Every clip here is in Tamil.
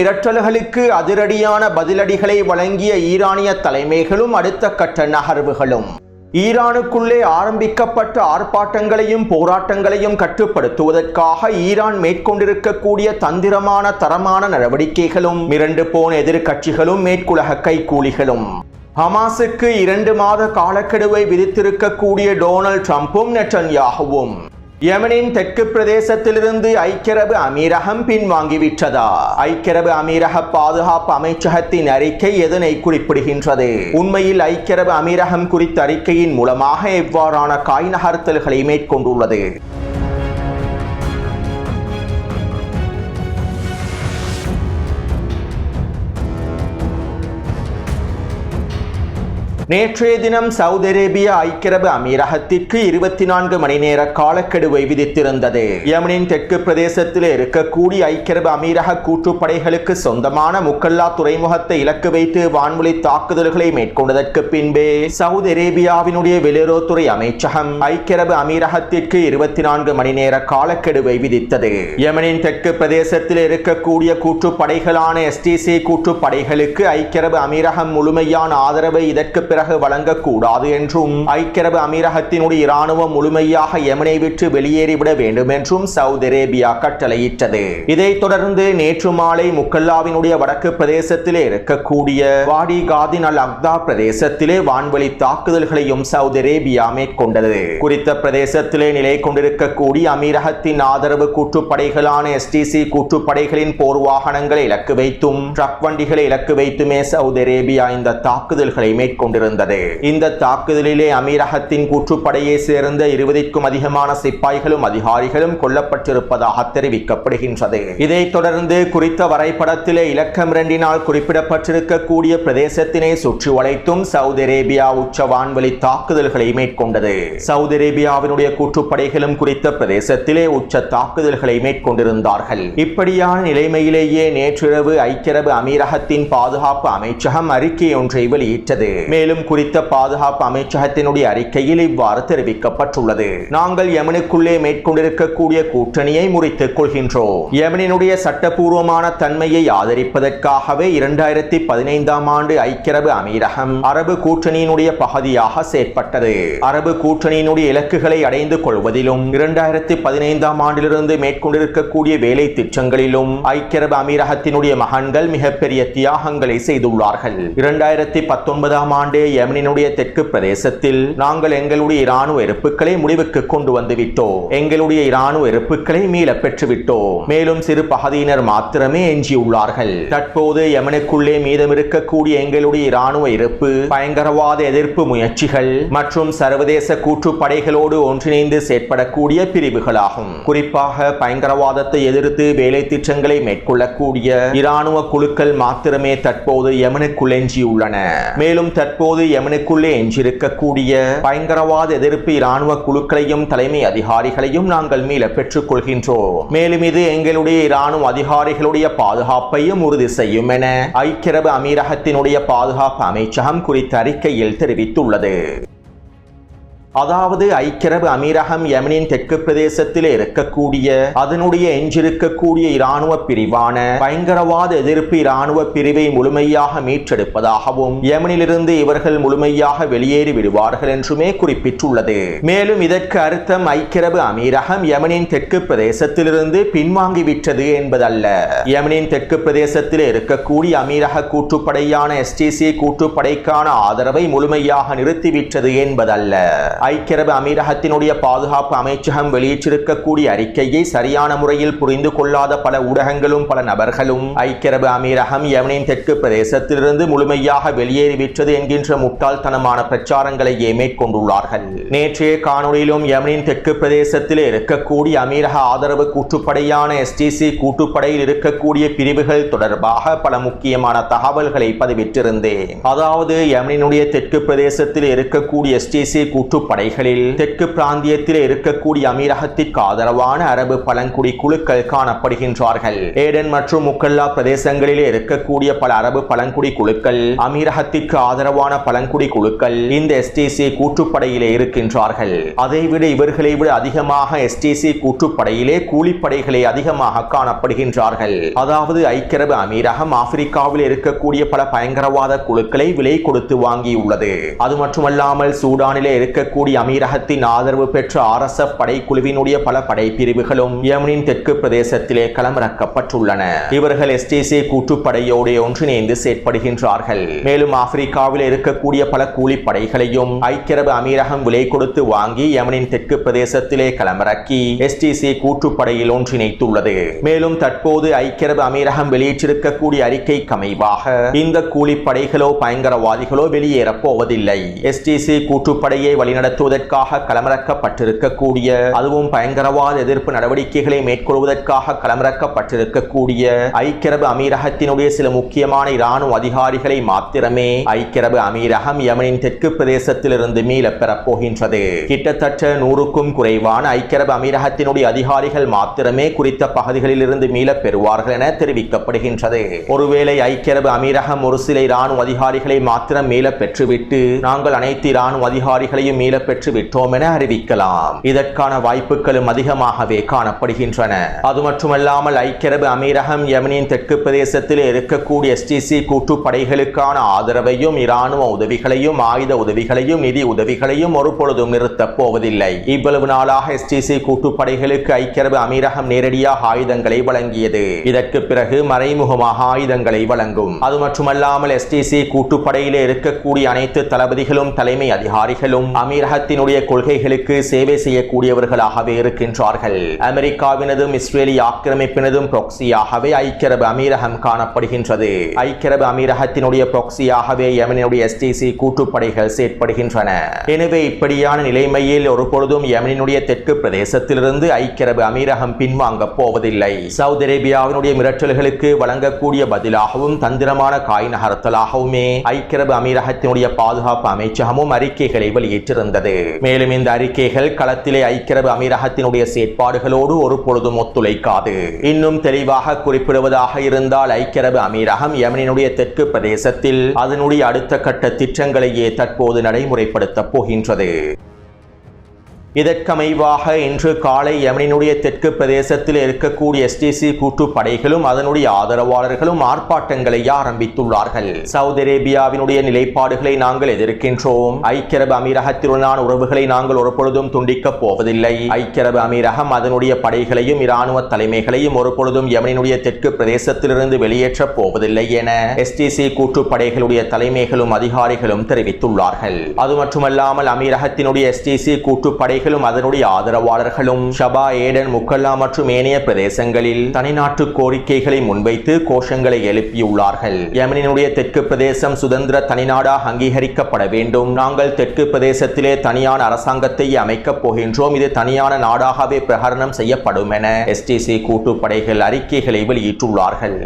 மிரட்டல்களுக்கு அதிரடியான பதிலடிகளை வழங்கிய ஈரானிய தலைமைகளும் அடுத்த கட்ட நகர்வுகளும். ஈரானுக்குள்ளே ஆரம்பிக்கப்பட்ட ஆர்ப்பாட்டங்களையும் போராட்டங்களையும் கட்டுப்படுத்துவதற்காக ஈரான் மேற்கொண்டிருக்கக்கூடிய தந்திரமான தரமான நடவடிக்கைகளும் மிரண்டு போன எதிர்கட்சிகளும் மேற்குலக கைக்கூலிகளும் ஹமாஸுக்கு இரண்டு மாத காலக்கெடுவை விதித்திருக்கக்கூடிய டொனால்ட் ட்ரம்ப்பும் நெட்டன்யாகவும். யமனின் தெற்கு பிரதேசத்திலிருந்து ஐக்கியரபு அமீரகம் பின்வாங்கிவிட்டதா? ஐக்கியரபு அமீரக பாதுகாப்பு அமைச்சகத்தின் அறிக்கை எதனை குறிப்பிடுகின்றது? உண்மையில் ஐக்கியரபு அமீரகம் குறித்த அறிக்கையின் மூலமாக எவ்வாறான காய் நகர்த்தல்களை மேற்கொண்டுள்ளது? நேற்றைய தினம் சவுதி அரேபிய ஐக்கியரபு அமீரகத்திற்கு இருபத்தி நான்கு மணி நேர காலக்கெடுவை விதித்திருந்தது. யமனின் தெற்கு பிரதேசத்தில் இருக்கக்கூடிய ஐக்கியரபு அமீரக கூட்டுப்படைகளுக்கு சொந்தமான முக்கல்லா துறைமுகத்தை இலக்கு வைத்து வான்வழி தாக்குதல்களை மேற்கொண்டதற்கு பின்பே சவுதி அரேபியாவினுடைய வெளியுறவுத்துறை அமைச்சகம் ஐக்கியரபு அமீரகத்திற்கு இருபத்தி நான்கு மணி நேர காலக்கெடுவை விதித்தது. யமனின் தெற்கு பிரதேசத்தில் இருக்கக்கூடிய கூட்டுப்படைகளான எஸ்டிசி கூட்டுப்படைகளுக்கு ஐக்கியரபு அமீரகம் முழுமையான ஆதரவை இதற்கு பிறகு வழங்கக்கூடாது என்றும் ஐக்கியரபு அமீரகத்தினுடைய இராணுவம் முழுமையாக யமனை விட்டு வெளியேறிவிட வேண்டும் என்றும் சவுதி அரேபியா கட்டளையிட்டது. இதைத் தொடர்ந்து நேற்று மாலை முக்கல்லாவினுடைய வடக்கு பிரதேசத்திலே இருக்கக்கூடிய வாடி காதின் அல் அக்தா பிரதேசத்திலே வான்வழி தாக்குதல்களையும் சவுதி அரேபியா மேற்கொண்டது. குறித்த பிரதேசத்திலே நிலை கொண்டிருக்கக்கூடிய அமீரகத்தின் ஆதரவு கூட்டுப்படைகளான எஸ்டிசி கூட்டுப்படைகளின் போர் வாகனங்களை இலக்கு வைத்தும் ட்ரக் வண்டிகளை இலக்கு வைத்துமே சவுதி அரேபியா இந்த தாக்குதல்களை மேற்கொண்டு மேற்கொண்டிருந்தது இந்த தாக்குதலிலே அமீரகத்தின் கூற்றுப்படையை சேர்ந்த இருபதிற்கும் அதிகமான சிப்பாய்களும் அதிகாரிகளும் கொல்லப்பட்டிருப்பதாக தெரிவிக்கப்படுகின்றது. இதைத் தொடர்ந்து குறித்த வரைபடத்திலே இலக்கம் இரண்டினால் குறிப்பிடப்பட்டிருக்கக்கூடிய பிரதேசத்தினை சுற்றி வளைத்தும் சவுதி அரேபியா உச்ச வான்வெளி தாக்குதல்களை மேற்கொண்டது. சவுதி அரேபியாவினுடைய கூற்றுப்படைகளும் குறித்த பிரதேசத்திலே உச்ச தாக்குதல்களை மேற்கொண்டிருந்தார்கள். இப்படியான நிலைமையிலேயே நேற்றிரவு ஐக்கியரபு அமீரகத்தின் பாதுகாப்பு அமைச்சகம் அறிக்கை ஒன்றை வெளியிட்டது. மேலும் குறித்த பாதுகாப்பு அமைச்சகத்தினுடைய அறிக்கையில் இவ்வாறு தெரிவிக்கப்பட்டுள்ளது. நாங்கள் யமனுக்குள்ளே மேற்கொண்டிருக்கக்கூடிய கூட்டணியை முறித்துக் கொள்கின்றோம். யமனினுடைய சட்டபூர்வமான தன்மையை ஆதரிப்பதற்காகவே இரண்டாயிரத்தி பதினைந்தாம் ஆண்டு ஐக்கியரபு அமீரகம் அரபு கூட்டணியினுடைய பகுதியாக செயற்பட்டது. அரபு கூட்டணியினுடைய இலக்குகளை அடைந்து கொள்வதிலும் இரண்டாயிரத்தி பதினைந்தாம் ஆண்டிலிருந்து மேற்கொண்டிருக்கக்கூடிய வேலை திட்டங்களிலும் ஐக்கியரபு அமீரகத்தினுடைய மகன்கள் மிகப்பெரிய தியாகங்களை செய்துள்ளார்கள். இரண்டாயிரத்தி பத்தொன்பதாம் ஆண்டு நம்முடைய யமனினுடைய தெற்கு பிரதேசத்தில் நாங்கள் எங்களுடைய இராணுவ இருப்புகளை முடிவுக்கு கொண்டு வந்து விட்டோம் எங்களுடைய இராணுவ இருப்புகளை மீள பெற்றுவிட்டோம். மேலும் சிறு பகுதியினர் மாத்திரமே எஞ்சியுள்ளார்கள். தற்போது யமனுக்குள்ளே மீதம் இருக்கக்கூடிய எங்களுடைய இராணுவ இருப்பு பயங்கரவாத எதிர்ப்பு முயற்சிகள் மற்றும் சர்வதேச கூற்றுப்படைகளோடு ஒன்றிணைந்து செயற்படக்கூடிய பிரிவுகளாகும். குறிப்பாக பயங்கரவாதத்தை எதிர்த்து வேலை திட்டங்களை மேற்கொள்ளக்கூடிய இராணுவ குழுக்கள் மாத்திரமே தற்போது யமனுக்குள் எஞ்சியுள்ளன. மேலும் தற்போது போது எமனுக்குள்ளே எஞ்சிருக்கக்கூடிய பயங்கரவாத எதிர்ப்பு இராணுவ குழுக்களையும் தலைமை அதிகாரிகளையும் நாங்கள் மீள பெற்றுக் கொள்கின்றோம் மேலும் இது எங்களுடைய இராணுவ அதிகாரிகளுடைய பாதுகாப்பையும் உறுதி செய்யும் என ஐக்கியரபு அமீரகத்தினுடைய பாதுகாப்பு அமைச்சகம் குறித்த அறிக்கையில் தெரிவித்துள்ளது. அதாவது ஐக்கியரபு அமீரகம் யமனின் தெற்கு பிரதேசத்தில் இருக்கக்கூடிய அதனுடைய எஞ்சிருக்கக்கூடிய இராணுவ பிரிவான பயங்கரவாத எதிர்ப்பு இராணுவ பிரிவை முழுமையாக மீட்டெடுப்பதாகவும் யமனிலிருந்து இவர்கள் முழுமையாக வெளியேறி விடுவார்கள் என்றுமே குறிப்பிட்டுள்ளது. மேலும் இதற்கு அர்த்தம் ஐக்கியரபு அமீரகம் யமனின் தெற்கு பிரதேசத்திலிருந்து பின்வாங்கிவிட்டது என்பதல்ல. யமனின் தெற்கு பிரதேசத்தில் இருக்கக்கூடிய அமீரக கூட்டுப்படையான எஸ்டிசி கூட்டுப்படைக்கான ஆதரவை முழுமையாக நிறுத்திவிட்டது என்பதல்ல. ஐக்கியரபு அமீரகத்தினுடைய பாதுகாப்பு அமைச்சகம் வெளியிட்டிருக்கக்கூடிய அறிக்கையை சரியான முறையில் புரிந்து கொள்ளாத பல ஊடகங்களும் பல நபர்களும் ஐக்கியரபு அமீரகம் யமனின் தெற்கு பிரதேசத்திலிருந்து முழுமையாக வெளியேறிவிட்டது என்கின்ற முட்டாள்தனமான பிரச்சாரங்களையே மேற்கொண்டுள்ளார்கள். நேற்றைய காணொளியிலும் யமனின் தெற்கு பிரதேசத்தில் இருக்கக்கூடிய அமீரக ஆதரவு கூட்டுப்படையான எஸ்டிசி கூட்டுப்படையில் இருக்கக்கூடிய பிரிவுகள் தொடர்பாக பல முக்கியமான தகவல்களை பதிவிட்டிருந்தேன். அதாவது யமனினுடைய தெற்கு பிரதேசத்தில் இருக்கக்கூடிய எஸ்டிசி கூட்டுப்படை படைகளில் தெற்கு பிராந்தியத்தில் இருக்கக்கூடிய அமீரகத்திற்கு ஆதரவான அரபு பழங்குடி குழுக்கள் காணப்படுகின்றார்கள். ஏடன் மற்றும் முக்கல்லா பிரதேசங்களிலே இருக்கக்கூடிய பல அரபு பழங்குடி குழுக்கள் அமீரகத்திற்கு ஆதரவான பழங்குடி குழுக்கள் இந்த எஸ்டிசி கூற்றுப்படையிலே இருக்கின்றார்கள். அதைவிட இவர்களை விட அதிகமாக எஸ்டிசி கூற்றுப்படையிலே கூலிப்படைகளே அதிகமாக காணப்படுகின்றார்கள். அதாவது ஐக்கிய அமீரகம் ஆப்பிரிக்காவில் இருக்கக்கூடிய பல பயங்கரவாத குழுக்களை விலை கொடுத்து வாங்கியுள்ளது. அது மட்டுமல்லாமல் சூடானிலே இருக்கக்கூடிய அமீரகத்தின் ஆதரவு பெற்ற ஆர் எஸ் எஃப் படைக்குழுவினுடைய பல படைப்பிரிவுகளும் யமனின் தெற்கு பிரதேசத்திலே களமிறக்கப்பட்டுள்ளன. இவர்கள் எஸ்டிசி கூட்டுப்படையோடு ஒன்றிணைந்து செயற்படுகின்றார்கள். மேலும் ஆப்பிரிக்காவில் இருக்கக்கூடிய பல கூலிப்படைகளையும் ஐக்கிய அரபு அமீரகம் விலை கொடுத்து வாங்கி யமனின் தெற்கு பிரதேசத்திலே களமிறக்கி எஸ்டிசி கூட்டுப்படையில் ஒன்றிணைத்துள்ளது. மேலும் தற்போது ஐக்கிய அரபு அமீரகம் வெளியிட்டிருக்கக்கூடிய அறிக்கை கமைவாக இந்த கூலிப்படைகளோ பயங்கரவாதிகளோ வெளியேறப் போவதில்லை. எஸ்டிசி கூட்டுப்படையை நடத்துவதற்காக களமிறக்கப்பட்டிருக்கக்கூடிய அதுவும் பயங்கரவாத எதிர்ப்பு நடவடிக்கைகளை மேற்கொள்வதற்காக களமிறக்கப்பட்டிருக்கக்கூடிய ஐக்கிய அரபு அமீரகத்தினுடைய சில முக்கியமான இராணுவ அதிகாரிகளை மாத்திரமே ஐக்கிய அரபு அமீரகம் யமனின் தெற்கு பிரதேசத்திலிருந்து மீள பெறப்போகின்றது கிட்டத்தட்ட நூறுக்கும் குறைவான ஐக்கிய அரபு அமீரகத்தினுடைய அதிகாரிகள் மாத்திரமே குறித்த பகுதிகளில் இருந்து மீளப் பெறுவார்கள் என தெரிவிக்கப்படுகின்றது. ஒருவேளை ஐக்கிய அரபு அமீரகம் ஒரு சில இராணுவ அதிகாரிகளை மாத்திரம் மீளப் பெற்றுவிட்டு நாங்கள் அனைத்து இராணுவ அதிகாரிகளையும் மீள பெற்று விட்டோம் என அறிவிக்கலாம். இதற்கான வாய்ப்புகளும் அதிகமாகவே காணப்படுகின்றன. அது மட்டுமல்லாமல் ஐக்கிய அரபு அமீரகம் யமனின் தெற்கு பிரதேசத்தில் இருக்கக்கூடிய எஸ்டிசி கூட்டுப்படைகளுக்கான ஆதரவையும் இராணுவ உதவிகளையும் ஆயுத உதவிகளையும் நிதி உதவிகளையும் ஒரு பொழுதும் நிறுத்தப் போவதில்லை. இவ்வளவு நாளாக எஸ்டிசி கூட்டுப்படைகளுக்கு ஐக்கிய அரபு அமீரகம் நேரடியாக ஆயுதங்களை வழங்கியது. இதற்கு பிறகு மறைமுகமாக ஆயுதங்களை வழங்கும். அது மட்டுமல்லாமல் எஸ்டிசி கூட்டுப்படையில் இருக்கக்கூடிய அனைத்து தளபதிகளும் தலைமை அதிகாரிகளும் அமீரக அமீரகத்தினுடைய கொள்கைகளுக்கு சேவை செய்யக்கூடியவர்களாகவே இருக்கின்றார்கள். அமெரிக்காவினதும் இஸ்ரேலிய ஆக்கிரமிப்பினதும் ப்ரொக்சியாகவே ஐக்கிய அரபு அமீரகம் காணப்படுகின்றது. ஐக்கிய அரபு அமீரகத்தினுடைய ப்ரொக்சியாகவே யமனினுடைய எஸ்டிசி கூட்டுப்படைகள் செயற்படுகின்றன. எனவே இப்படியான நிலைமையில் ஒரு பொழுதும் யமனினுடைய தெற்கு பிரதேசத்திலிருந்து ஐக்கிய அரபு அமீரகம் பின்வாங்கப் போவதில்லை. சவுதி அரேபியாவினுடைய மிரட்டல்களுக்கு வழங்கக்கூடிய பதிலாகவும் தந்திரமான காய் நகர்த்தலாகவுமே ஐக்கிய அரபு அமீரகத்தினுடைய பாதுகாப்பு அமைச்சகமும் அறிக்கைகளை வெளியிட்டிருந்தது. மேலும் இந்த அறிக்கைகள் களத்திலே ஐக்கிய அரபு அமீரகத்தினுடைய செயற்பாடுகளோடு ஒரு பொழுதும் ஒத்துழைக்காது. இன்னும் தெளிவாக குறிப்பிடுவதாக இருந்தால் ஐக்கிய அரபு அமீரகம் யமனினுடைய தெற்கு பிரதேசத்தில் அதனுடைய அடுத்த கட்ட திட்டங்களையே தற்போது நடைமுறைப்படுத்தப் போகின்றது. இதற்கமைவாக இன்று காலை யமனினுடைய தெற்கு பிரதேசத்தில் இருக்கக்கூடிய எஸ்டிசி கூட்டு படைகளும் அதனுடைய ஆதரவாளர்களும் ஆர்ப்பாட்டங்களை ஆரம்பித்துள்ளார்கள். சவுதி அரேபியாவினுடைய நிலைப்பாடுகளை நாங்கள் எதிர்க்கின்றோம். ஐக்கிய அரபு அமீரகத்தினுடனான உறவுகளை நாங்கள் ஒரு பொழுதும் துண்டிக்கப் போவதில்லை. ஐக்கிய அரபு அமீரகம் அதனுடைய படைகளையும் இராணுவ தலைமைகளையும் ஒரு பொழுதும் யமனினுடைய தெற்கு பிரதேசத்திலிருந்து வெளியேற்றப் போவதில்லை என எஸ்டிசி கூட்டு படைகளுடைய தலைமைகளும் அதிகாரிகளும் தெரிவித்துள்ளார்கள். அது மட்டுமல்லாமல் அமீரகத்தினுடைய எஸ்டிசி கூட்டுப்படை படைகளும் அதனுடைய ஆதரவாளர்களும் ஷபா ஏடன் முக்கல்லா மற்றும் ஏனைய பிரதேசங்களில் தனிநாட்டு கோரிக்கைகளை முன்வைத்து கோஷங்களை எழுப்பியுள்ளார்கள். யமனினுடைய தெற்கு பிரதேசம் சுதந்திர தனிநாடாக அங்கீகரிக்கப்பட வேண்டும். நாங்கள் தெற்கு பிரதேசத்திலே தனியான அரசாங்கத்தை அமைக்கப் போகின்றோம். இது தனியான நாடாகவே பிரகடனம் செய்யப்படும் என எஸ்டிசி கூட்டுப்படைகள் அறிக்கைகளை வெளியிட்டுள்ளார்கள்.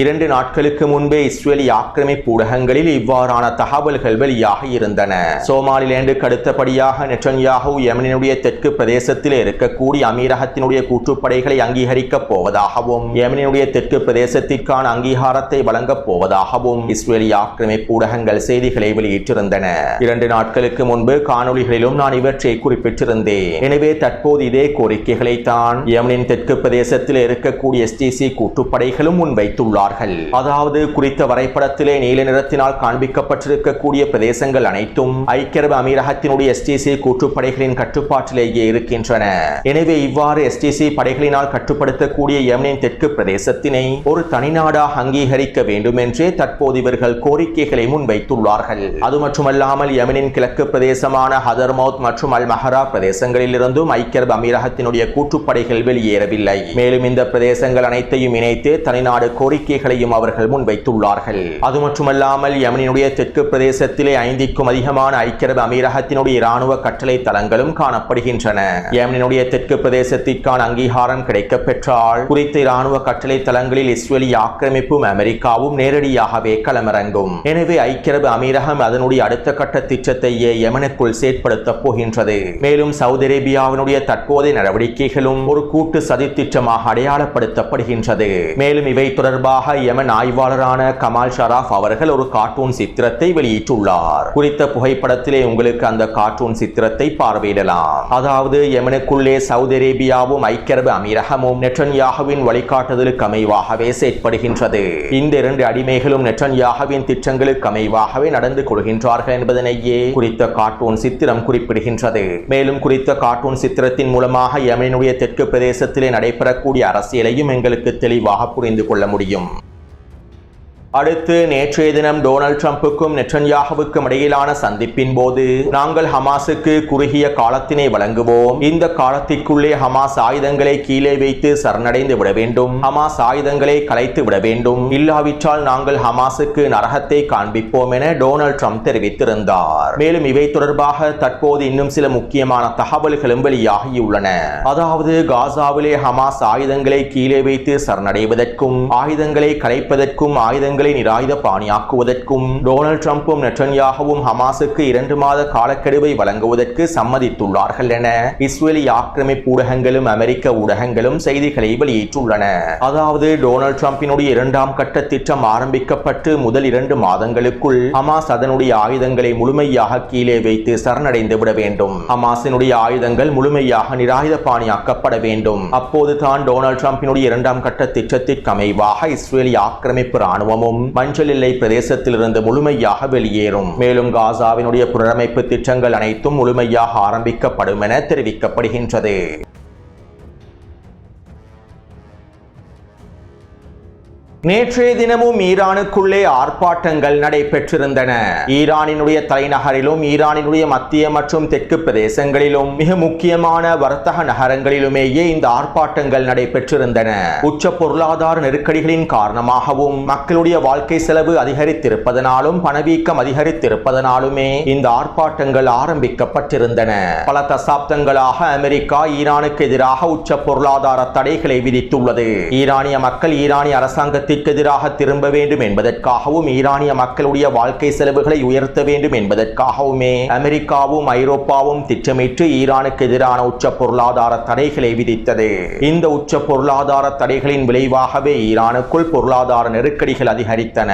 இரண்டு நாட்களுக்கு முன்பே இஸ்ரேலி ஆக்கிரமிப்பு ஊடகங்களில் இவ்வாறான தகவல்கள் வெளியாக இருந்தன. சோமாலிலேண்டுக்கு அடுத்தபடியாக நெட்டன்யாகு யமனினுடைய தெற்கு பிரதேசத்தில் இருக்கக்கூடிய அமீரகத்தினுடைய கூற்றுப்படைகளை அங்கீகரிக்கப் போவதாகவும் யமனினுடைய தெற்கு பிரதேசத்திற்கான அங்கீகாரத்தை வழங்கப் போவதாகவும் இஸ்ரேலி ஆக்கிரமிப்பு ஊடகங்கள் செய்திகளை வெளியிட்டிருந்தன. இரண்டு நாட்களுக்கு முன்பு காணொளிகளிலும் நான் இவற்றை குறிப்பிட்டிருந்தேன். எனவே தற்போது இதே கோரிக்கைகளை தான் யமனின் தெற்கு பிரதேசத்தில் இருக்கக்கூடிய எஸ்டிசி கூட்டுப்படைகளும் முன்வைத்துள்ளார் உள்ளார்கள் அதாவது குறித்த வரைபடத்திலே நீல நிறத்தினால் காண்பிக்கப்பட்டிருக்கக்கூடிய பிரதேசங்கள் அனைத்தும் ஐக்கிய அரபு அமீரகத்தினுடைய எஸ்டிசி கூட்டுப்படைகளின் கட்டுப்பாட்டிலேயே இருக்கின்றன. எனவே இவ்வாறு எஸ்டிசி படைகளினால் கட்டுப்படுத்தக்கூடிய யமனின் தெற்கு பிரதேசத்தினை ஒரு தனிநாடாக அங்கீகரிக்க வேண்டும் என்றே தற்போது இவர்கள் கோரிக்கைகளை முன்வைத்துள்ளார்கள். அது மட்டுமல்லாமல் யமனின் கிழக்கு பிரதேசமான ஹதர்மௌத் மற்றும் அல் மஹரா பிரதேசங்களில் இருந்தும் ஐக்கிய அரபு அமீரகத்தினுடைய கூட்டுப்படைகள் வெளியேறவில்லை. மேலும் இந்த பிரதேசங்கள் அனைத்தையும் இணைத்து தனிநாடு கோரிக்கை நடவடிக்கைகளையும் அவர்கள் முன்வைத்துள்ளார்கள். அது மட்டுமல்லாமல் யமனினுடைய தெற்கு பிரதேசத்திலே ஐந்திற்கும் அதிகமான ஐக்கிய அரபு அமீரகத்தினுடைய இராணுவ கட்டளை தளங்களும் காணப்படுகின்றன. யமனினுடைய தெற்கு பிரதேசத்திற்கான அங்கீகாரம் கிடைக்கப் பெற்றால் குறித்த இராணுவ கட்டளை தளங்களில் இஸ்ரேலிய ஆக்கிரமிப்பும் அமெரிக்காவும் நேரடியாகவே களமிறங்கும். எனவே ஐக்கிய அரபு அமீரகம் அதனுடைய அடுத்த கட்ட திட்டத்தையே யமனுக்குள் செயற்படுத்தப் போகின்றது. மேலும் சவுதி அரேபியாவினுடைய தற்போதைய நடவடிக்கைகளும் ஒரு கூட்டு சதித்திட்டமாக அடையாளப்படுத்தப்படுகின்றது. மேலும் இவை தொடர்பாக யமன் ஆய்வாளரான கமால் ஷராஃப் அவர்கள் ஒரு கார்ட்டூன் சித்திரத்தை வெளியிட்டுள்ளார். குறித்த புகைப்படத்திலே உங்களுக்கு அந்த கார்ட்டூன் சித்திரத்தை பார்வையிடலாம். அதாவது யமனுக்குள்ளே சவுதி அரேபியாவும் ஐக்கிய அரபு அமீரகமும் நெட்டன்யாகுவின் வழிகாட்டுதலுக்கு அமைவாகவே செயற்படுகின்றது. இந்த இரண்டு அடிமைகளும் நெட்டன்யாகுவின் திட்டங்களுக்கு அமைவாகவே நடந்து கொள்கின்றார்கள் என்பதனையே குறித்த கார்ட்டூன் சித்திரம் குறிப்பிடுகின்றது. மேலும் குறித்த கார்ட்டூன் சித்திரத்தின் மூலமாக யமனுடைய தெற்கு பிரதேசத்திலே நடைபெறக்கூடிய அரசியலையும் எங்களுக்கு தெளிவாக புரிந்து கொள்ள முடியும். அடுத்து நேற்றைய தினம் டொனால்ட் ட்ரம்புக்கும் நெட்டன்யாகுவுக்கும் இடையிலான சந்திப்பின் போது நாங்கள் ஹமாஸுக்கு குறுகிய காலத்தினை வழங்குவோம். இந்த காலத்திற்குள்ளே ஹமாஸ் ஆயுதங்களை கீழே வைத்து சரணடைந்து விட வேண்டும். ஹமாஸ் ஆயுதங்களை கலைத்து விட வேண்டும். இல்லாவிட்டால் நாங்கள் ஹமாஸுக்கு நரகத்தை காண்பிப்போம் என டொனால்ட் ட்ரம்ப் தெரிவித்திருந்தார். மேலும் இவை தொடர்பாக தற்போது இன்னும் சில முக்கியமான தகவல்களும் வெளியாகியுள்ளன. அதாவது காசாவிலே ஹமாஸ் ஆயுதங்களை கீழே வைத்து சரணடைவதற்கும் ஆயுதங்களை கலைப்பதற்கும் ஆயுதங்கள் நிராயுத பாணியாக்குவதற்கும் டொனால்ட் ட்ரம்ப்பும் நெட்டன்யாகவும் ஹமாஸுக்கு இரண்டு மாத காலக்கெடுவை வழங்குவதற்கு சம்மதித்துள்ளார்கள் என இஸ்ரேலி ஆக்கிரமிப்பு ஊடகங்களும் அமெரிக்க ஊடகங்களும் செய்திகளை வெளியிட்டுள்ளன. அதாவது டொனால்ட் ட்ரம்பினுடைய இரண்டாம் கட்ட திட்டம் ஆரம்பிக்கப்பட்டு முதல் இரண்டு மாதங்களுக்குள் ஹமாஸ் அதனுடைய ஆயுதங்களை முழுமையாக கீழே வைத்து சரணடைந்து விட வேண்டும். ஹமாஸினுடைய ஆயுதங்கள் முழுமையாக நிராயுத பாணியாக்கப்பட வேண்டும். அப்போது தான் டொனால்ட் ட்ரம்பினுடைய இரண்டாம் கட்ட திட்டத்திற்கு அமைவாக இஸ்ரேலி ஆக்கிரமிப்பு ராணுவமும் மஞ்சள் எல்லை பிரதேசத்திலிருந்து முழுமையாக வெளியேறும். மேலும் காசாவினுடைய புனரமைப்பு திட்டங்கள் அனைத்தும் முழுமையாக ஆரம்பிக்கப்படும் என தெரிவிக்கப்படுகின்றது. நேற்றைய தினமும் ஈரானுக்குள்ளே ஆர்ப்பாட்டங்கள் நடைபெற்றிருந்தன. ஈரானினுடைய தலைநகரிலும் ஈரானினுடைய மத்திய மற்றும் தெற்கு பிரதேசங்களிலும் மிக முக்கியமான வர்த்தக நகரங்களிலுமேயே இந்த ஆர்ப்பாட்டங்கள் நடைபெற்றிருந்தன. உச்ச பொருளாதார நெருக்கடிகளின் காரணமாகவும் மக்களுடைய வாழ்க்கை செலவு அதிகரித்திருப்பதனாலும் பணவீக்கம் அதிகரித்திருப்பதனாலுமே இந்த ஆர்ப்பாட்டங்கள் ஆரம்பிக்கப்பட்டிருந்தன. பல தசாப்தங்களாக அமெரிக்கா ஈரானுக்கு எதிராக உச்ச பொருளாதார தடைகளை விதித்துள்ளது. ஈரானிய மக்கள் ஈரானிய அரசாங்கத்திற்கு எதிராக திரும்ப வேண்டும் என்பதற்காகவும் ஈரானிய மக்களுடைய வாழ்க்கை செலவுகளை உயர்த்த வேண்டும் என்பதற்காகவுமே அமெரிக்காவும் ஐரோப்பாவும் திட்டமிட்டு ஈரானுக்கு எதிரான உச்ச பொருளாதார தடைகளை விதித்தது. இந்த உச்ச பொருளாதார தடைகளின் விளைவாகவே ஈரானுக்குள் பொருளாதார நெருக்கடிகள் அதிகரித்தன.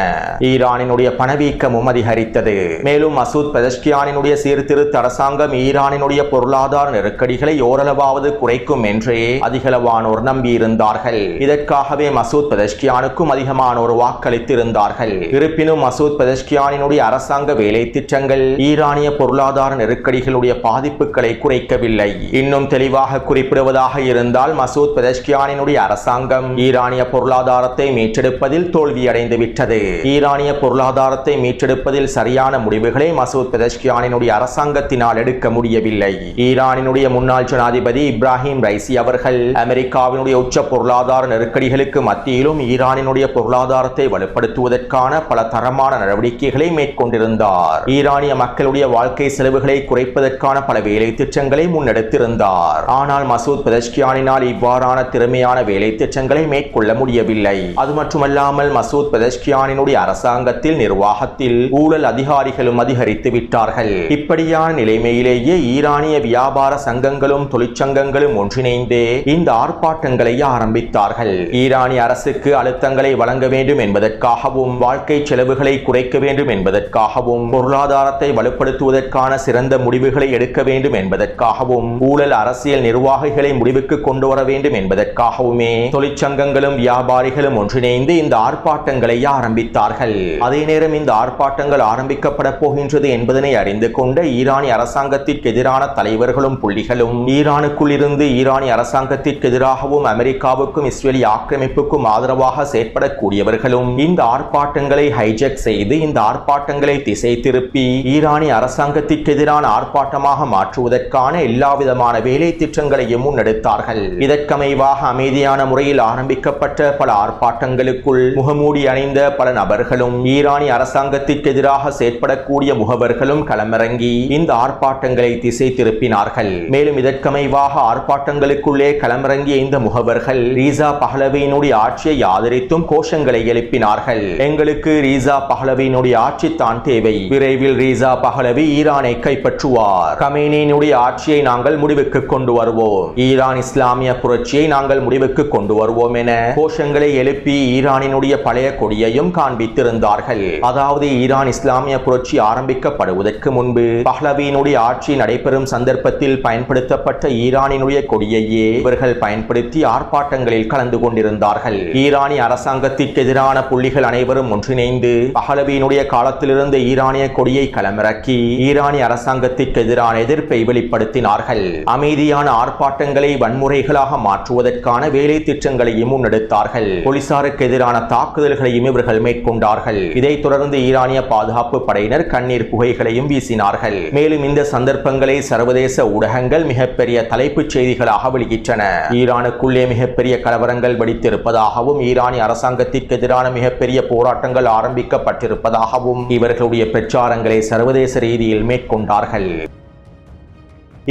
ஈரானினுடைய பணவீக்கமும் அதிகரித்தது. மேலும் மசூத் பெதஷ்கியானினுடைய சீர்திருத்த அரசாங்கம் ஈரானினுடைய பொருளாதார நெருக்கடிகளை ஓரளவாவது குறைக்கும் என்றே அதிகளவானோர் நம்பியிருந்தார்கள். இதற்காகவே மசூத் பெதஷ்கியானுக்கும் அதிகமானோர் வாக்களித்திருந்தார்கள். இருப்பினும் மசூத் பெதஷ்கியானினுடைய அரசாங்க வேலை திட்டங்கள் ஈரானிய பொருளாதார நெருக்கடிகளுடைய பாதிப்புகளை குறைக்கவில்லை. இன்னும் தெளிவாக குறிப்பிடுவதாக இருந்தால் மசூத் பெதஷ்கியானினுடைய அரசாங்கம் ஈரானிய பொருளாதாரத்தை மீட்டெடுப்பதில் தோல்வியடைந்து விட்டது ஈரானிய பொருளாதாரத்தை மீட்டெடுப்பதில் சரியான முடிவுகளை மசூத் பெதஷ்கியானினுடைய அரசாங்கத்தினால் எடுக்க முடியவில்லை. ஈரானினுடைய முன்னாள் ஜனாதிபதி இப்ராஹிம் ரைசி அவர்கள் அமெரிக்காவினுடைய உச்ச பொருளாதார நெருக்கடிகளுக்கு மத்தியிலும் ஈரானினுடைய பொருளாதாரத்தை வலுப்படுத்துவதற்கான பல தரமான நடவடிக்கைகளை மேற்கொண்டிருந்தார். ஈரானிய மக்களுடைய வாழ்க்கை செலவுகளை குறைப்பதற்கான பல வேலை திட்டங்களை முன்னெடுத்திருந்தார். ஆனால் மசூத் பெதஷ்கியானினால் இவ்வாறான திறமையான வேலை திட்டங்களை மேற்கொள்ள முடியவில்லை. அது மட்டுமல்லாமல் மசூத் பெதஷ்கியானினுடைய அரசாங்கத்தில் நிர்வாகத்தில் ஊழல் அதிகாரிகளும் அதிகரித்து விட்டார்கள். இப்படியான நிலைமையிலேயே ஈரானிய வியாபார சங்கங்களும் தொழிற்சங்கங்களும் ஒன்றிணைந்தே இந்த ஆர்ப்பாட்டங்களை ஆரம்பித்தார்கள். ஈரானிய அரசுக்கு அழுத்தங்கள் வழங்க வேண்டும் என்பதற்காகவும் வாழ்க்கை செலவுகளை குறைக்க வேண்டும் என்பதற்காகவும் பொருளாதாரத்தை வலுப்படுத்துவதற்கான சிறந்த முடிவுகளை எடுக்க வேண்டும் என்பதற்காகவும் ஊழல் அரசியல் நிர்வாகிகளை முடிவுக்கு கொண்டு வர வேண்டும் என்பதற்காகவுமே தொழிற்சங்கங்களும் வியாபாரிகளும் ஒன்றிணைந்து இந்த ஆர்ப்பாட்டங்களை ஆரம்பித்தார்கள். அதே நேரம் இந்த ஆர்ப்பாட்டங்கள் ஆரம்பிக்கப்பட போகின்றது என்பதனை அறிந்து கொண்ட ஈரானிய அரசாங்கத்திற்கு எதிரான தலைவர்களும் புள்ளிகளும் ஈரானுக்குள் இருந்து ஈரானிய அரசாங்கத்திற்கு எதிராகவும் அமெரிக்காவுக்கும் இஸ்ரேலிய ஆக்கிரமிப்புக்கும் ஆதரவாக செயற்ப செயற்படக்கூடியவர்களும் இந்த ஆர்ப்பாட்டங்களை ஹைஜெக் செய்து இந்த ஆர்ப்பாட்டங்களை திசை திருப்பி ஈரானிய அரசாங்கத்திற்கு எதிரான ஆர்ப்பாட்டமாக மாற்றுவதற்கான எல்லாவிதமான வேலை திட்டங்களையும் முன்னெடுத்தார்கள். இதற்கமைவாக அமைதியான முறையில் ஆரம்பிக்கப்பட்ட பல ஆர்ப்பாட்டங்களுக்குள் முகமூடி அணிந்த பல நபர்களும் ஈரானிய அரசாங்கத்திற்கு எதிராக செயற்படக்கூடிய முகவர்களும் களமிறங்கி இந்த ஆர்ப்பாட்டங்களை திசை திருப்பினார்கள். மேலும் இதற்கமைவாக ஆர்ப்பாட்டங்களுக்குள்ளே களமிறங்கிய இந்த முகவர்கள் ரீசா பஹலவியினுடைய ஆட்சியை ஆதரித்தும் கோஷங்களை எழுப்பினார்கள். எங்களுக்கு ரீசா பஹலவியினுடைய ஆட்சி தான் தேவை. விரைவில் ரீசா பஹலவி ஈரானை கைப்பற்றுவார். கமேனியினுடைய ஆட்சியை நாங்கள் முடிவுக்கு கொண்டு வருவோம். ஈரான் இஸ்லாமிய புரட்சியை நாங்கள் முடிவுக்கு கொண்டு வருவோம் என கோஷங்களை எழுப்பி ஈரானினுடைய பழைய கொடியையும் காண்பித்திருந்தார்கள். அதாவது ஈரான் இஸ்லாமிய புரட்சி ஆரம்பிக்கப்படுவதற்கு முன்பு பஹ்லவியினுடைய ஆட்சி நடைபெறும் சந்தர்ப்பத்தில் பயன்படுத்தப்பட்ட ஈரானினுடைய கொடியையே இவர்கள் பயன்படுத்தி ஆர்ப்பாட்டங்களில் கலந்து கொண்டிருந்தார்கள். ஈரானிய அரசாங்கத்திற்கு எதிரான புள்ளிகள் அனைவரும் ஒன்றிணைந்து பஹலவியினுடைய காலத்திலிருந்து ஈரானிய கொடியை களமிறக்கி ஈரானிய அரசாங்கத்திற்கு எதிரான எதிர்ப்பை வெளிப்படுத்தினார்கள். அமைதியான ஆர்ப்பாட்டங்களை வன்முறைகளாக மாற்றுவதற்கான வேலை திட்டங்களையும் முன்னெடுத்தார்கள். போலீசாருக்கு எதிரான தாக்குதல்களையும் இவர்கள் மேற்கொண்டார்கள். இதைத் தொடர்ந்து ஈரானிய பாதுகாப்பு படையினர் கண்ணீர் புகைகளையும் வீசினார்கள். மேலும் இந்த சந்தர்ப்பங்களை சர்வதேச ஊடகங்கள் மிகப்பெரிய தலைப்புச் செய்திகளாக வெளியிட்டன. ஈரானுக்குள்ளே மிகப்பெரிய கலவரங்கள் வெடித்திருப்பதாகவும் ஈரானிய அரசு அரசாங்கத்திற்கு எதிரான மிகப்பெரிய போராட்டங்கள் ஆரம்பிக்கப்பட்டிருப்பதாகவும் இவர்களுடைய பிரச்சாரங்களை சர்வதேச ரீதியில் மேற்கொண்டார்கள்.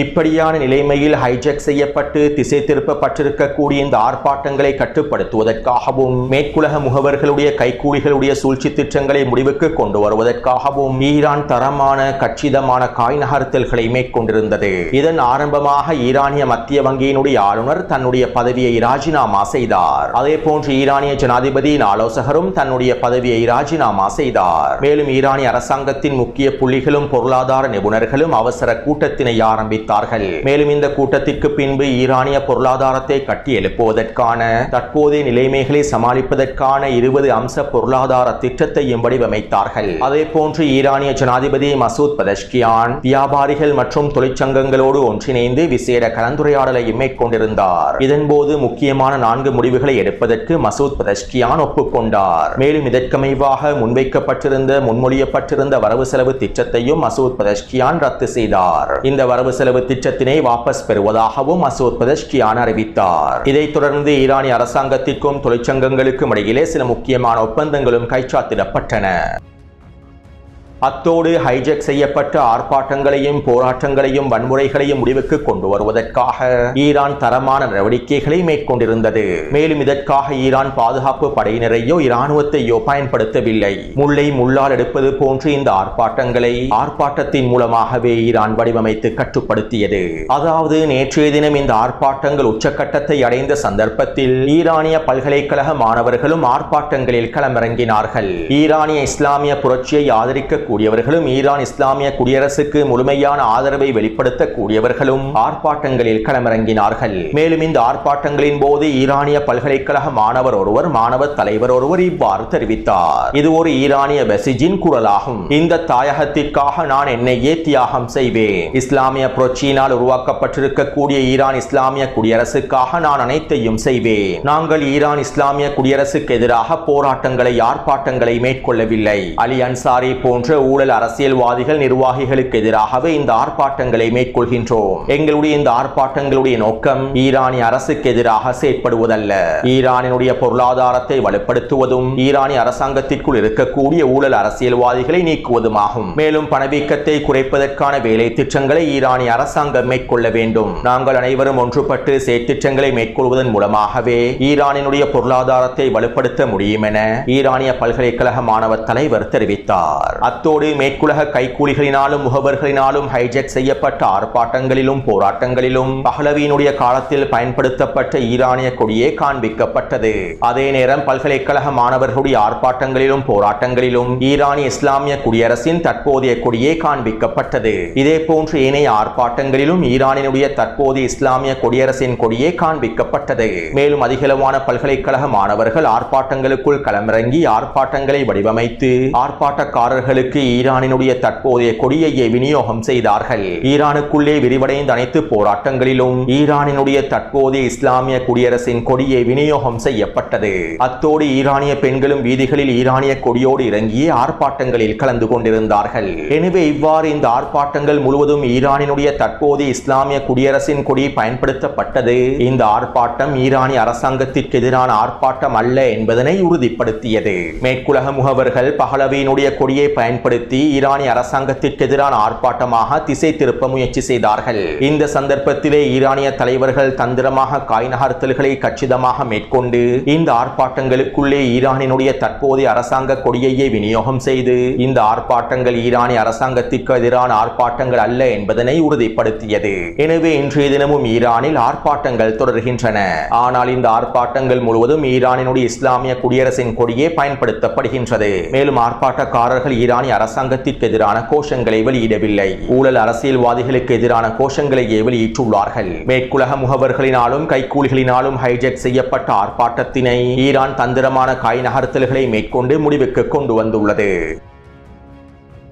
இப்படியான நிலைமையில் ஹைஜெக் செய்யப்பட்டு திசை திருப்பப்பட்டிருக்கக்கூடிய இந்த ஆர்ப்பாட்டங்களை கட்டுப்படுத்துவதற்காகவும் மேற்குலக முகவர்களுடைய கைக்கூலிகளுடைய சூழ்ச்சி திட்டங்களை முடிவுக்கு கொண்டு வருவதற்காகவும் ஈரான் தரமான கச்சிதமான காய் நகர்த்தல்களை மேற்கொண்டிருந்தது. இதன் ஆரம்பமாக ஈரானிய மத்திய வங்கியினுடைய ஆளுநர் தன்னுடைய பதவியை ராஜினாமா செய்தார். அதே போன்று ஈரானிய ஜனாதிபதியின் ஆலோசகரும் தன்னுடைய பதவியை ராஜினாமா செய்தார். மேலும் ஈரானிய அரசாங்கத்தின் முக்கிய புள்ளிகளும் பொருளாதார நிபுணர்களும் அவசர கூட்டத்தினை தெரிவித்தார்கள் மேலும் இந்த கூட்டத்திற்கு பின்பு ஈரானிய பொருளாதாரத்தை கட்டி எழுப்புவதற்கான தற்போதைய நிலைமைகளை சமாளிப்பதற்கான இருபது அம்ச பொருளாதார திட்டத்தையும் வடிவமைத்தார்கள். அதே போன்று ஈரானிய ஜனாதிபதி மசூத் பதஷ்கியான் வியாபாரிகள் மற்றும் தொழிற்சங்கங்களோடு ஒன்றிணைந்து விசேட கலந்துரையாடலையும் மேற்கொண்டிருந்தார். இதன்போது முக்கியமான நான்கு முடிவுகளை எடுப்பதற்கு மசூத் பதஷ்கியான் ஒப்புக்கொண்டார் மேலும் இதற்கமைவாக முன்வைக்கப்பட்டிருந்த முன்மொழியப்பட்டிருந்த வரவு செலவு திட்டத்தையும் மசூத் பதஷ்கியான் ரத்து செய்தார். இந்த வரவு செலவு திட்டத்தினை வாபஸ் பெறுவதாகவும் மசூத் பதஷ்கியான் அறிவித்தார். இதைத் தொடர்ந்து ஈரானிய அரசாங்கத்திற்கும் தொழிற்சங்கங்களுக்கும் இடையிலே சில முக்கியமான ஒப்பந்தங்களும் கைச்சாத்திடப்பட்டன. அத்தோடு ஹைஜெக் செய்யப்பட்ட ஆர்ப்பாட்டங்களையும் போராட்டங்களையும் வன்முறைகளையும் முடிவுக்கு கொண்டு வருவதற்காக ஈரான் தரமான நடவடிக்கைகளை மேற்கொண்டிருந்தது. மேலும் இதற்காக ஈரான் பாதுகாப்பு படையினரையோ இராணுவத்தையோ பயன்படுத்தவில்லை. முல்லை முள்ளால் எடுப்பது போன்று இந்த ஆர்ப்பாட்டங்களை ஆர்ப்பாட்டத்தின் மூலமாகவே ஈரான் வடிவமைத்து கட்டுப்படுத்தியது. அதாவது நேற்றைய தினம் இந்த ஆர்ப்பாட்டங்கள் உச்சக்கட்டத்தை அடைந்த சந்தர்ப்பத்தில் ஈரானிய பல்கலைக்கழக மாணவர்களும் ஆர்ப்பாட்டங்களில் களமிறங்கினார்கள். ஈரானிய இஸ்லாமிய புரட்சியை ஆதரிக்க கூடியவர்களும் ஈரான் இஸ்லாமிய குடியரசுக்கு முழுமையான ஆதரவை வெளிப்படுத்தக்கூடியவர்களும் ஆர்ப்பாட்டங்களில் களமிறங்கினார்கள். மேலும் இந்த ஆர்ப்பாட்டங்களின் போது ஈரானிய பல்கலைக்கழக மாணவர் ஒருவர் மாணவர் தலைவர் ஒருவர் இவ்வாறு தெரிவித்தார். இது ஒரு ஈரானிய பெசிஜின் குரலாகும். இந்த தாயகத்திற்காக நான் என்னையே தியாகம் செய்வேன். இஸ்லாமிய புரட்சியினால் உருவாக்கப்பட்டிருக்கக்கூடிய ஈரான் இஸ்லாமிய குடியரசுக்காக நான் அனைத்தையும் செய்வேன். நாங்கள் ஈரான் இஸ்லாமிய குடியரசுக்கு எதிராக போராட்டங்களை ஆர்ப்பாட்டங்களை மேற்கொள்ளவில்லை. அலி அன்சாரி போன்ற ஊழல் அரசியல்வாதிகள் நிர்வாகிகளுக்கு எதிராகவே இந்த ஆர்ப்பாட்டங்களை மேற்கொள்கின்றோம். எங்களுடைய இந்த ஆர்ப்பாட்டங்களுடைய நோக்கம் ஈரானிய அரசுக்கு எதிராக செயற்படுவதல்ல. ஈரானினுடைய பொருளாதாரத்தை வலுப்படுத்துவதும் ஈரானிய அரசாங்கத்திற்குள் இருக்கக்கூடிய ஊழல் அரசியல்வாதிகளை நீக்குவதுமாகும். மேலும் பணவீக்கத்தை குறைப்பதற்கான வேலை திட்டங்களை ஈரானிய அரசாங்கம் மேற்கொள்ள வேண்டும். நாங்கள் அனைவரும் ஒன்றுபட்டு செயற்திட்டங்களை மேற்கொள்வதன் மூலமாகவே ஈரானினுடைய பொருளாதாரத்தை வலுப்படுத்த முடியும் என ஈரானிய பல்கலைக்கழக மாணவர் தலைவர் தெரிவித்தார். அத்தோடு மேற்குலக கைக்கூலிகளினாலும் முகவர்களினாலும் ஹைஜெக் செய்யப்பட்ட ஆர்ப்பாட்டங்களிலும் போராட்டங்களிலும் பஹலவியினுடைய காலத்தில் பயன்படுத்தப்பட்ட ஈரானிய கொடியே காண்பிக்கப்பட்டது. அதே நேரம் பல்கலைக்கழக மாணவர்களுடைய ஆர்ப்பாட்டங்களிலும் போராட்டங்களிலும் ஈரானிய இஸ்லாமிய குடியரசின் தற்போதைய கொடியே காண்பிக்கப்பட்டது. இதே போன்று ஏனைய ஆர்ப்பாட்டங்களிலும் ஈரானினுடைய தற்போதைய இஸ்லாமிய குடியரசின் கொடியே காண்பிக்கப்பட்டது. மேலும் அதிகளவான பல்கலைக்கழக மாணவர்கள் ஆர்ப்பாட்டங்களுக்குள் களமிறங்கி ஆர்ப்பாட்டங்களை வடிவமைத்து ஆர்ப்பாட்டக்காரர்களுக்கு தாக்குதல்களுக்கு ஈரானினுடைய தற்போதைய கொடியையே விநியோகம் செய்தார்கள். ஈரானுக்குள்ளே விரிவடைந்த அனைத்து போராட்டங்களிலும் ஈரானினுடைய தற்போதைய இஸ்லாமிய குடியரசின் கொடியை விநியோகம் செய்யப்பட்டது. அத்தோடு ஈரானிய பெண்களும் வீதிகளில் ஈரானிய கொடியோடு இறங்கிய ஆர்ப்பாட்டங்களில் கலந்து கொண்டிருந்தார்கள். எனவே இவ்வாறு இந்த ஆர்ப்பாட்டங்கள் முழுவதும் ஈரானினுடைய தற்போதைய இஸ்லாமிய குடியரசின் கொடி பயன்படுத்தப்பட்டது. இந்த ஆர்ப்பாட்டம் ஈரானிய அரசாங்கத்திற்கு எதிரான ஆர்ப்பாட்டம் அல்ல என்பதனை உறுதிப்படுத்தியது. மேற்குலக முகவர்கள் பஹலவியினுடைய கொடியை பயன்படுத்தி ஈரானிய அரசாங்கத்திற்கு எதிரான ஆர்ப்பாட்டமாக திசை திருப்ப முயற்சி செய்தார்கள். இந்த சந்தர்ப்பத்திலே ஈரானிய தலைவர்கள் தந்திரமாக காய் நகர்த்தல்களை கச்சிதமாக மேற்கொண்டு இந்த ஆர்ப்பாட்டங்களுக்குள்ளே ஈரானினுடைய தற்போதைய அரசாங்க கொடியையே விநியோகம் செய்து இந்த ஆர்ப்பாட்டங்கள் ஈரானிய அரசாங்கத்திற்கு எதிரான ஆர்ப்பாட்டங்கள் அல்ல என்பதனை உறுதிப்படுத்தியது. எனவே இன்றைய தினமும் ஈரானில் ஆர்ப்பாட்டங்கள் தொடர்கின்றன. ஆனால் இந்த ஆர்ப்பாட்டங்கள் முழுவதும் ஈரானினுடைய இஸ்லாமிய குடியரசின் கொடியே பயன்படுத்தப்படுகின்றது. மேலும் ஆர்ப்பாட்டக்காரர்கள் ஈரானிய அரசாங்கத்திற்கு எதிரான கோஷங்களை வெளியிடவில்லை. ஊழல் அரசியல்வாதிகளுக்கு எதிரான கோஷங்களையே வெளியிட்டுள்ளார்கள். மேற்குலக முகவர்களினாலும் கைக்கூலிகளினாலும் ஹைஜெக் செய்யப்பட்ட ஆர்ப்பாட்டத்தினை ஈரான் தந்திரமான காய் நகர்த்தல்களை மேற்கொண்டு முடிவுக்கு கொண்டு வந்துள்ளது.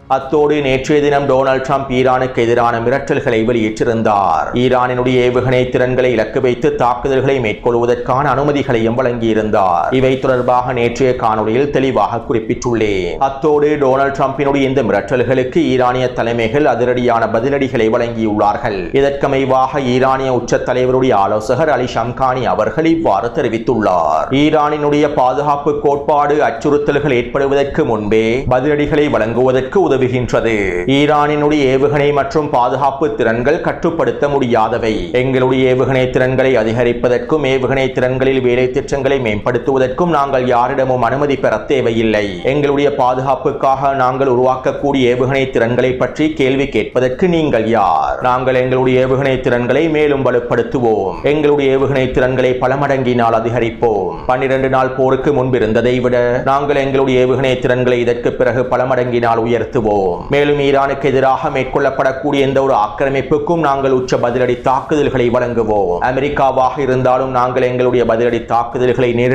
அத்தோடு நேற்றைய தினம் டொனால்ட் ட்ரம்ப் ஈரானுக்கு எதிரான மிரட்டல்களை வெளியிட்டிருந்தார். ஈரானினுடைய ஏவுகணை திறன்களை இலக்கு வைத்து தாக்குதல்களை மேற்கொள்வதற்கான அனுமதிகளையும் வழங்கியிருந்தார். இவை தொடர்பாக நேற்றைய காணொலியில் தெளிவாக குறிப்பிட்டுள்ளேன். அத்தோடு டொனால்டு டிரம்பினுடைய இந்த மிரட்டல்களுக்கு ஈரானிய தலைமைகள் அதிரடியான பதிலடிகளை வழங்கியுள்ளார்கள். இதற்கமைவாக ஈரானிய உச்ச தலைவருடைய ஆலோசகர் அலி ஷம்கானி அவர்கள் இவ்வாறு தெரிவித்துள்ளார். ஈரானினுடைய பாதுகாப்பு கோட்பாடு அச்சுறுத்தல்கள் ஏற்படுவதற்கு முன்பே பதிலடிகளை வழங்குவதற்கு உதவுகின்றது. ஈரானினுடைய ஏவுகணை மற்றும் பாதுகாப்பு திறன்கள் கட்டுப்படுத்த முடியாதவை. எங்களுடைய ஏவுகணை திறன்களை அதிகரிப்பதற்கும் ஏவுகணை திறன்களில் வேலை திட்டங்களை மேம்படுத்துவதற்கும் நாங்கள் யாரிடமும் அனுமதி பெற தேவையில்லை. எங்களுடைய பாதுகாப்புக்காக நாங்கள் உருவாக்கக்கூடிய ஏவுகணை திறன்களை பற்றி கேள்வி கேட்பதற்கு நீங்கள் யார்? நாங்கள் எங்களுடைய ஏவுகணை திறன்களை மேலும் வலுப்படுத்துவோம். எங்களுடைய ஏவுகணை திறன்களை பல மடங்கினால் அதிகரிப்போம். பன்னிரண்டு நாள் போருக்கு முன்பிருந்ததை விட நாங்கள் எங்களுடைய ஏவுகணை திறன்களை இதற்கு பிறகு பல மடங்கினால் உயர்த்துவோம். மேலும் ஈரானுக்கு எதிராக மேற்கொள்ளப்படக்கூடிய எந்த ஒரு ஆக்கிரமிப்புக்கும் நாங்கள் உச்ச பதிலடி தாக்குதல்களை வழங்குவோம். அமெரிக்காவாக இருந்தாலும் நாங்கள் எங்களுடைய பதிலடி தாக்குதல்களை நேர